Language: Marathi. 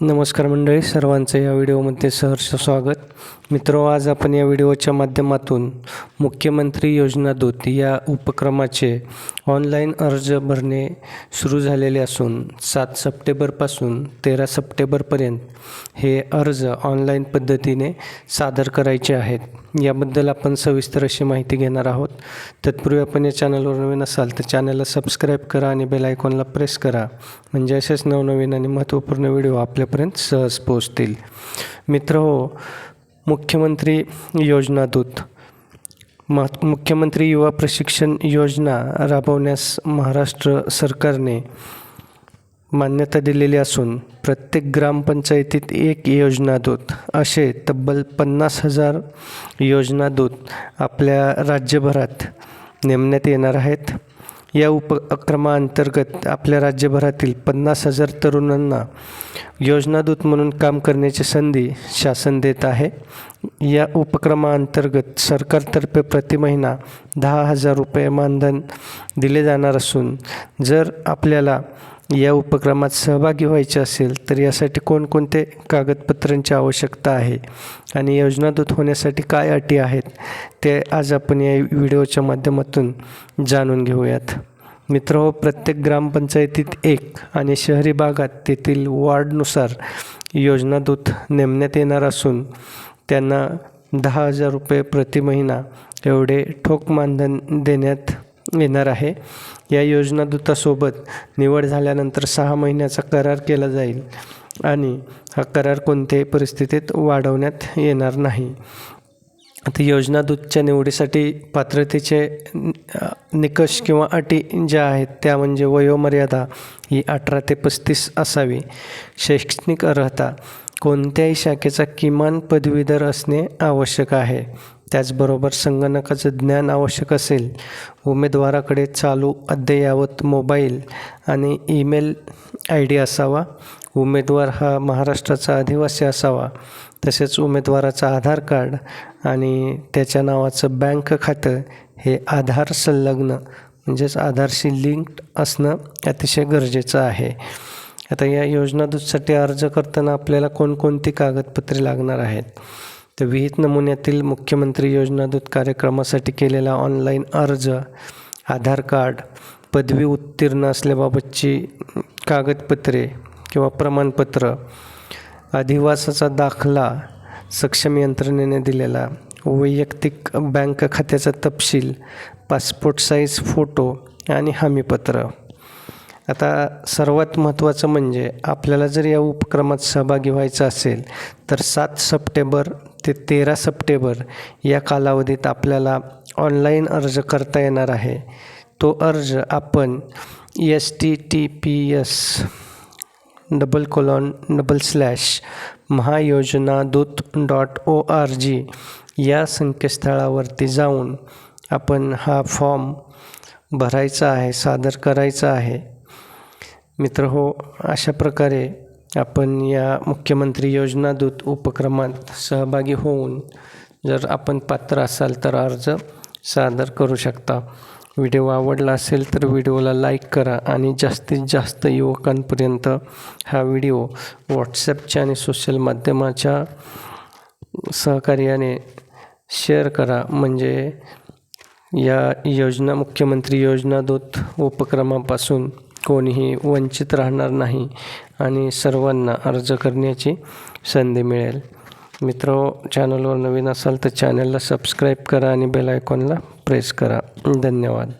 नमस्कार मंडळी सर्वांचं या व्हिडिओमध्ये सहर्ष स्वागत. मित्र आज आपण या व्हिडिओच्या माध्यमातून मुख्यमंत्री योजना दूत या उपक्रमाचे ऑनलाईन अर्ज भरणे सुरू झालेले असून सात सप्टेंबरपासून तेरा सप्टेंबरपर्यंत हे अर्ज ऑनलाईन पद्धतीने सादर करायचे आहेत. याबद्दल आपण सविस्तर अशी माहिती घेणार आहोत. तत्पूर्वी आपण या चॅनलवर नवीन असाल तर चॅनलला सबस्क्राईब करा आणि बेल आयकॉनला प्रेस करा. म्हणजे असेच नवनवीन आणि महत्त्वपूर्ण व्हिडिओ आपल्यापर्यंत सहज पोहोचतील. मित्र हो मुख्यमंत्री योजना दूत. मुख्यमंत्री युवा प्रशिक्षण योजना राबवण्यास महाराष्ट्र सरकारने मान्यता दिलेली असून प्रत्येक ग्रामपंचायतीत एक योजना दूत. असे तब्बल पन्नास हजार योजना दूत आपल्या राज्यभरात नेमण्यात येणार आहेत. या उपक्रमाअंतर्गत आपल्या राज्यभरातील पन्नास हजार तरुणांना योजनादूत म्हणून काम करण्याची संधी शासन देत आहे. या उपक्रमाअंतर्गत सरकारतर्फे प्रति महिना दहा हजार रुपये मानधन दिले जाणार असून जर आपल्याला या उपक्रमात सहभागी व्हायचे असेल तर यासाठी कोणकोणते कागदपत्रांची आवश्यकता आहे आणि योजनादूत होण्यासाठी काय अटी आहेत ते आज आपण या व्हिडिओच्या माध्यमातून जाणून घेऊयात. मित्र हो प्रत्येक ग्रामपंचायतीत एक आणि शहरी भागात तेथील वॉर्डनुसार योजनादूत नेमण्यात येणार असून त्यांना दहा हजार रुपये प्रति महिना एवढे ठोक मानधन देण्यात येणार आहे. या योजनादूतासोबत निवड झाल्यानंतर सहा महिन्याचा करार केला जाईल आणि हा करार कोणत्याही परिस्थितीत वाढवण्यात येणार नाही. आता योजनादूतच्या निवडीसाठी पात्रतेचे निकष किंवा अटी ज्या आहेत त्या म्हणजे वयोमर्यादा ही अठरा ते पस्तीस असावी. शैक्षणिक अर्हता कोणत्याही शाखेचा किमान पदवीधर असणे आवश्यक आहे. त्याचबरोबर संगणकाचं ज्ञान आवश्यक असेल उमेदवाराकडे चालू अद्ययावत मोबाईल आणि ईमेल आय डी असावा. उमेदवार हा महाराष्ट्राचा आदिवासी असावा. तसेच उमेदवाराचं आधार कार्ड आणि त्याच्या नावाचं बँक खातं हे आधार संलग्न म्हणजेच आधारशी लिंक्ड असणं अतिशय गरजेचं आहे. आता या योजनादूतसाठी अर्ज करताना आपल्याला कोणकोणती कागदपत्रे लागणार आहेत? तर विहित नमुन्यातील मुख्यमंत्री योजनादूत कार्यक्रमासाठी केलेला ऑनलाईन अर्ज आधार कार्ड पदवी उत्तीर्ण असल्याबाबतची कागदपत्रे किंवा प्रमाणपत्र अधिवासाचा दाखला सक्षम यंत्रणेने दिलेला वैयक्तिक बँक खात्याचा तपशील पासपोर्ट साईज फोटो आणि हमीपत्र. आता सर्वात महत्त्वाचं म्हणजे आपल्याला जर या उपक्रमात सहभागी व्हायचं असेल तर सात सप्टेंबर ते तेरा सप्टेंबर या कालावधीत आपल्याला ऑनलाईन अर्ज करता येणार आहे. तो अर्ज आपण S T T P S double colon double slash महायोजना दूत डॉट ओ आर जी या संकेतस्थळावरती जाऊन आपण हा फॉर्म भरायचा आहे सादर करायचा आहे. मित्र हो अशा प्रकारे आपण या मुख्यमंत्री योजना दूत उपक्रमात सहभागी होऊन जर आपण पात्र असाल तर अर्ज सादर करू शकता. व्हिडिओ आवडला असेल तर व्हिडिओला लाईक करा आणि जास्तीत जास्त युवकांपर्यंत हा व्हिडिओ व्हॉट्सॲपच्या आणि सोशल माध्यमाच्या सहकार्याने शेअर करा. म्हणजे या योजना मुख्यमंत्री योजना दूत उपक्रमापासून कोणीही वंचित राहणार नाही आणि सर्वांना अर्ज करण्याची संधी मिळेल. मित्र चॅनलवर नवीन असाल तर चॅनलला सबस्क्राईब करा आणि बेल आयकॉनला प्रेस करा. धन्यवाद.